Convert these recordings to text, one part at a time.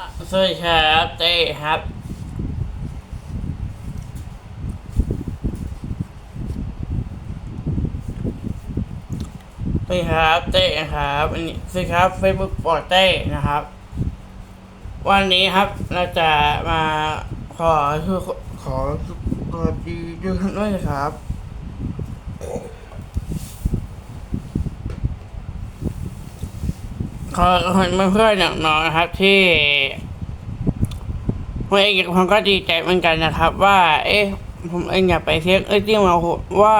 สวัสดีครับเต้ครับ สวัสดีครับเต้ครับอันนี้สวัสดีครับ Facebook ปอเต้นะครับ วันนี้ครับเราจะมาขอคือขอสวัสดีด้วยนะครับ ขอคนเพื่อนๆน้องๆนะครับที่ผมเองผมก็ดีใจเหมือนกันนะครับ ว่า เอ๊ะผมเองอยากไปเช็คเอ้ยที่มาว่า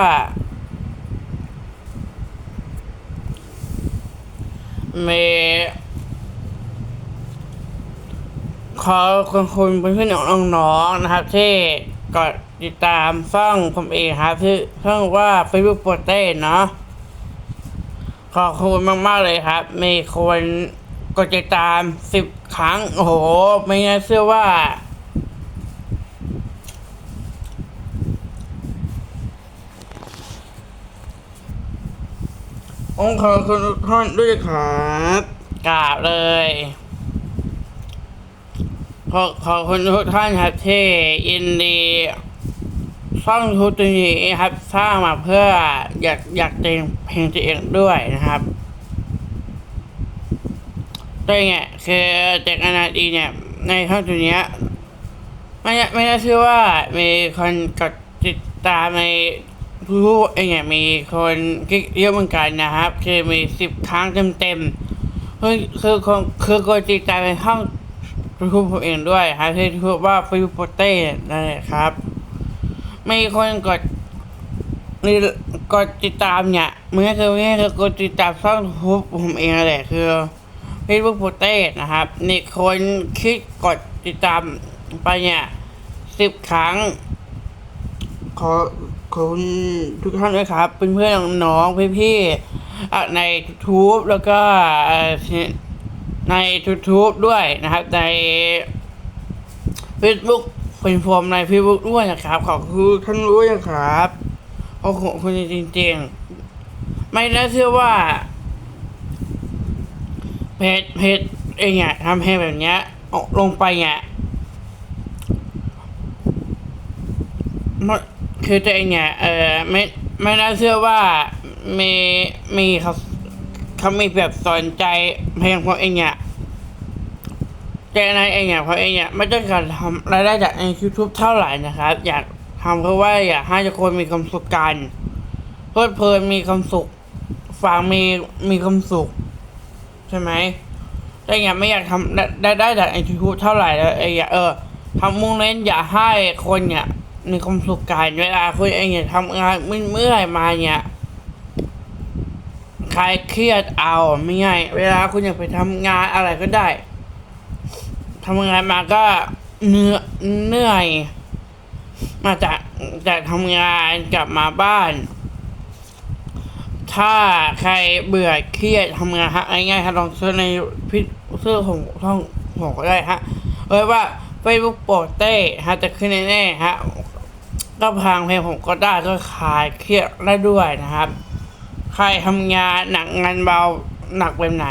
เมีขอคุณคุณเพื่อนๆน้องๆนะครับ ที่กดติดตามช่องผมเองครับที่ช่องว่า Facebook โปรเต้เนาะ ขอบคุณมากๆเลยครับ มีคนกดติดตามสิบครั้ง โอ้โห ไม่น่าเชื่อว่า องค์ขอบคุณทุกท่านด้วยครับกราบเลยขอขอบคุณทุกท่านครับที่ยินดี สร้างทุกตัวนี้ครับ สร้างมาเพื่ออยากอยากแต่งเพลงตัวเองด้วยนะครับตัวเองเนี่ยคือเด็กอนาดีเนี่ยในท่อนตัวเนี้ยไม่ไม่ได้ชื่อว่ามีคนกดติดตามในผู้เองเนี่ยมีคนคลิกเยอะเหมือนกันนะครับ คือมีสิบครั้งเต็มๆคือคือคนคือกดติดตามในห้องทูบผมเองด้วยครับที่ทูบว่าฟิวโปเต้นั่นแหละครับ มีคนกดนี่กดติดตามเนี่ยเมื่อคือไม่คือกดติดตามช่องทูบผมเองแหละคือเฟซบุ๊กโปเต้นะครับนี่คนคลิกกดติดตามไปเนี่ยสิบครั้ง ขอขอบคุณทุกท่านด้วยครับเป็นเพื่อนๆน้องๆพี่ๆอะใน YouTube แล้วก็ใน YouTube ด้วยนะครับใน Facebook เป็นฟอร์มใน Facebook ด้วยนะครับ ขอบคุณท่านด้วยนะครับขอบคุณจริงๆ ไม่น่าเชื่อว่าเพจเพจเองเนี่ยทำเพลงแบบเนี้ยออกลงไปเนี่ยมันคือตัวเองเนี่ยเออไม่ไม่น่าเชื่อว่ามีมีเขาเขามีแบบสนใจเพลงของเองเนี่ย แต่ในเองเนี่ยเพราะเองเนี่ยไม่ต้องการทำรายได้จากใน YouTube เท่าไหร่นะครับ อยากทำเพราะว่าอยากให้ทุกคนมีความสุขกันเพลิดเพลินมีความสุขฟังมีมีความสุข ใช่ไหมแต่อย่างไม่อยากทำได้ได้จากใน YouTube เท่าไหร่แล้วเองอยากเออทำมุ่งเน้นอยากให้คนเนี่ยมีความสุขกันเวลาคุณเองเนี่ยทำงานเมื่อยมาเนี่ยใครเครียดเอาไม่ง่ายเวลาคุณอยากไปทำงานอะไรก็ได้ ทำงานมาก็เหนื่อยเหนื่อย มาจากจากทำงานกลับมาบ้าน ถ้าใครเบื่อเครียดทำงานฮะง่ายๆฮะลองเซิร์ชในพิเสื้อของท่องของก็ได้ฮะเอ้ยว่าเฟซบุ๊กโปรเต้ฮะจะขึ้นแน่ๆฮะก็พังเพลงผมก็ได้ก็คลายเครียดได้ด้วยนะครับ ใครทำงานหนักงานเบาหนักแบบไหน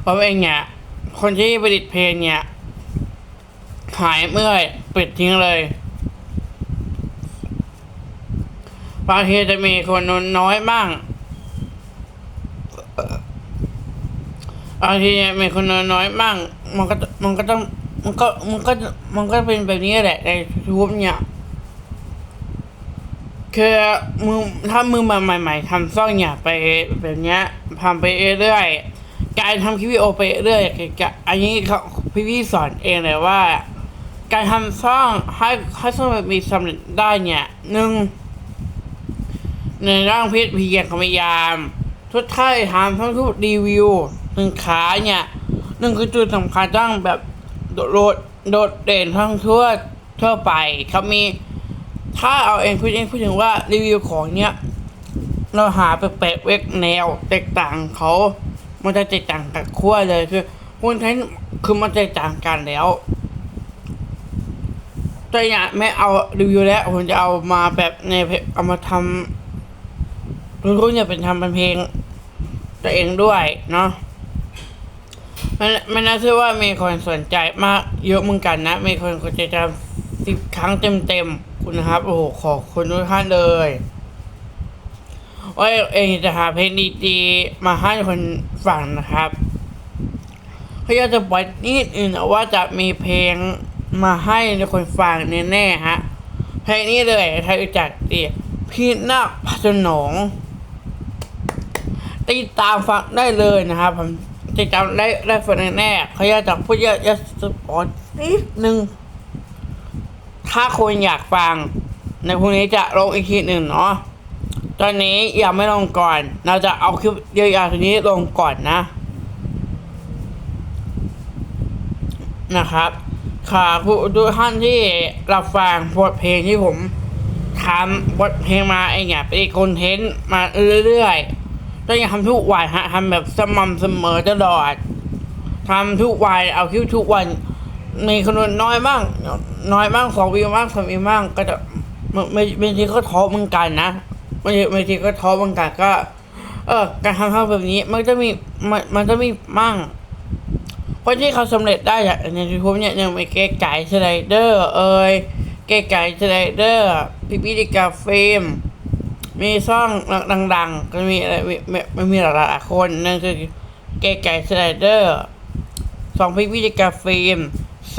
เพราะเองเนี่ย คนที่ผลิตเพลงเนี่ยหายเมื่อยปิดทิ้งเลยบางทีจะมีคนนน้อยบ้างบางทีเนี่ยมีคนน้อยบ้าง มันก็มันก็ต้องมันก็มันก็มันก็เป็นแบบนี้แหละในยูทูบเนี่ยคือมือถ้ามือมาใหม่ ๆทำซ่องเนี่ยไปแบบเนี้ยทำไปเรื่อยๆ การทำคลิปวิดีโอไปเรื่อยๆอันนี้เขาพี่พี่ๆสอนเองเลยว่า การทำซ่องให้ให้ซ่องมีสำเร็จได้เนี่ยหนึ่งในร่างพชรพีเยรพยายาม ทุกท่ายทำทั้งทุกรีวิวหนึ่งขาเนี่ยหนึ่งคือจุดสำคัญต้องแบบโดดโดดเด่นทั้งทั่วทั่วไปเขามี ถ้าเอาเองพูดเองพูดถึงว่ารีวิวของเนี้ยเราหาแปลกๆเวกแนวแตกต่างเขา มันจะแตกต่างกับขั้วเลยคือคุณใช้คือมันแตกต่างกันแล้วต่เนี่ยไม่เอารีวิวแล้วผมจะเอามาแบบในเพจเอามาทำรู้ๆเนี่ยเป็นทำเป็นเพลง ตัวเองด้วยเนาะมันมันน่าเชื่อว่ามีคนสนใจมากเยอะเหมือนกันนะ มีคนกดติดตามสิบครั้งเต็มๆคุณนะครับ โอ้โหขอบคุณทุกท่านเลย ว่าเองจะหาเพลงดีๆมาให้คนฟังนะครับเขาอยากจะปล่อยนิดอื่นว่าจะมีเพลงมาให้คนฟังแน่ๆฮะเพลงนี้เลยใครรู้จักดีพี่นาคพัฒนงติดตามฟังได้เลยนะครับผมติดตามได้ได้ฟังแน่ๆเขาอยากจะพูดเยอะจะสปอร์ตนิดนึงถ้าคุณอยากฟัง ในพรุ่งนี้จะลงอีกทีหนึ่งเนาะ ตอนนี้ยังไม่ลงก่อน เราจะเอาคลิปเดียอะๆทีนี้ลงก่อนนะ นะครับค่ะผู้ทุกท่านที่รับฟังบทเพลงที่ผมทำบทเพลงมาไอเนี่ยเป็นคอนเทนต์มาเรื่อยๆต้องยังทำทุกวันฮะทำแบบสม่ำเสมอตลอดทำทุกวันเอาคลิปทุกวัน มีคนน้อยบ้างน้อยบ้างสองวิวบ้างสามวิวบ้างก็จะไม่ไม่บางทีก็ท้อเหมือนกันนะ บางทีบางทีก็ท้อเหมือนกันก็ เออการทำทำแบบนี้มันจะมีมันมันจะมีมั่งคนที่เขาสำเร็จได้จากในยูทูบเนี่ยยังมีเก๋ไก่สไลเดอร์ เอ่ยเก๋ไก่สไลเดอร์พิพิธิกาเฟมมีซ่องดังๆก็มีอะไรมีมีมีหลายๆคนนั่นคือเก๋ไก่สไลเดอร์สองพิพิธิกาเฟม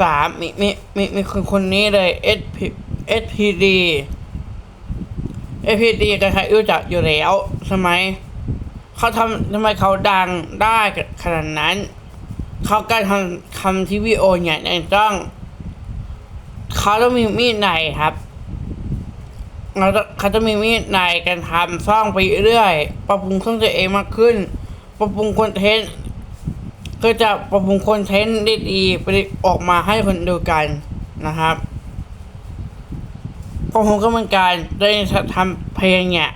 สามมีมีมีมีคนคนนี้เลยเอสพีเอสพีดี เอพีดีใครรู้จักอยู่แล้วใช่ไหมเขาทำทำไมเขาดังได้ขนาดนั้น เขาการทำทำทีวีโอเนี่ยต้องเขาต้องมีมีดในครับเราเขาจะมีมีดในการทำซ่องไปเรื่อยปรับปรุงเครื่องตัวเองมากขึ้น ปรับปรุงคอนเทนต์ก็จะปรับปรุงคอนเทนต์ได้ดีไปออกมาให้คนดูกันนะครับ ก็ผมก็เหมือนกันได้ทำเพลงเนี่ย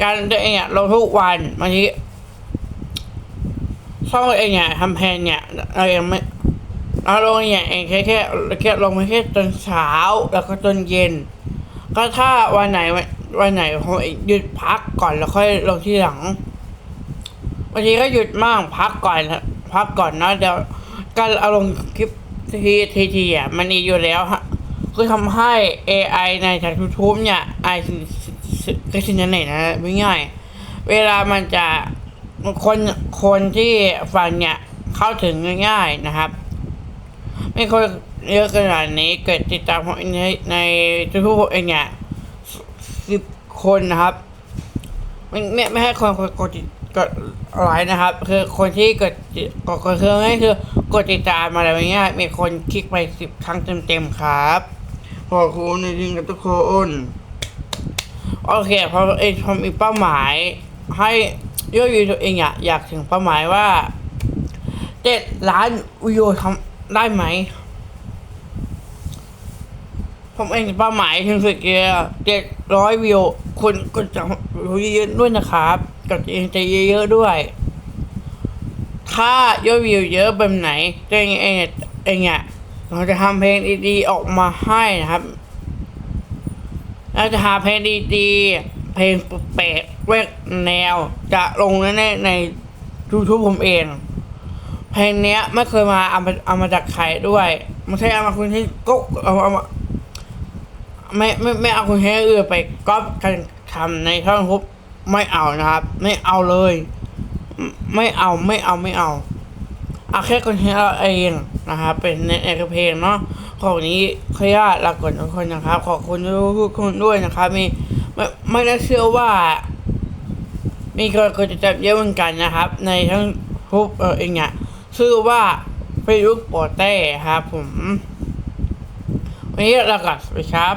การได้เนี่ยเราทุกวันบางทีช่องเองเนี่ยทำแพนเนี่ยเรายังไม่เราลงเนี่ยเองแค่แค่แค่ลงแค่ตอนเช้าแล้วก็ตอนเย็น ก็ถ้าวันไหนวันวันไหนผมหยุดพักก่อนแล้วค่อยลงที่หลังบางทีก็หยุดมั่งพักก่อนพักก่อนนะเดี๋ยวการเอาลงคลิปทีทีทีอะมันมีอยู่แล้วฮะ คือทำให้ AI ในทางยูทูบเนี่ยไอก็สินนั่นเองนะไม่ง่าย เวลามันจะคนคนที่ฟังเนี่ยเข้าถึงง่ายๆนะครับ ไม่คนเยอะขนาดนี้เกิดติดตามในในทุกๆเองเนี่ยสิบคนนะครับ ไม่ไม่ไม่ให้คนกดกดติดกดไลค์นะครับ คือคนที่กดกดกดคือง่ายคือกดติดตามมาอะไรเงี้ยมีคนคลิกไปสิบครั้งเต็มๆครับ ขอบคุณจริงๆกับทุกคนโอเคพอเองผมมีเป้าหมาย ให้ยอดวิวตัวเองอะอยากถึงเป้าหมายว่าเจ็ดล้านวิวทำได้ไหมผมเองเป้าหมายถึงสุดเกียเจ็ดร้อยวิวคุณกดจังเยอะด้วยนะครับกดเองใจเยอะๆด้วย ถ้ายอดวิวเยอะแบบไหนตัวเองเองเองอะ เราจะทำเพลงดีๆออกมาให้นะครับ เราจะหาเพลงดีๆ เพลงแปลกแวกแนว จะลงแน่ๆในยูทูบผมเอง เพลงเนี้ยไม่เคยมาเอามาเอามาจากใครด้วยไม่ใช่เอามาคุณที่ก็เอาเอามาไม่ไม่ไม่เอาคุณให้อื่นไปก๊อปกันทำในช่องทุบไม่เอานะครับ ไม่เอาเลย ไม่เอาไม่เอาไม่เอา เอาแค่คนที่เราเองนะครับเป็นในเอกเพลงเนาะขอบนี้ขออนุญาตลากดทุกคนนะครับ ขอบคุณทุกคนด้วยนะครับ มีไม่ไม่ได้เชื่อว่า มีคนกดติดตามเยอะเหมือนกันนะครับ ในทั้งทุกเออเองเนี่ยชื่อว่าเฟซบุ๊กโปเต้ครับผมวันนี้เรากลับไปครับ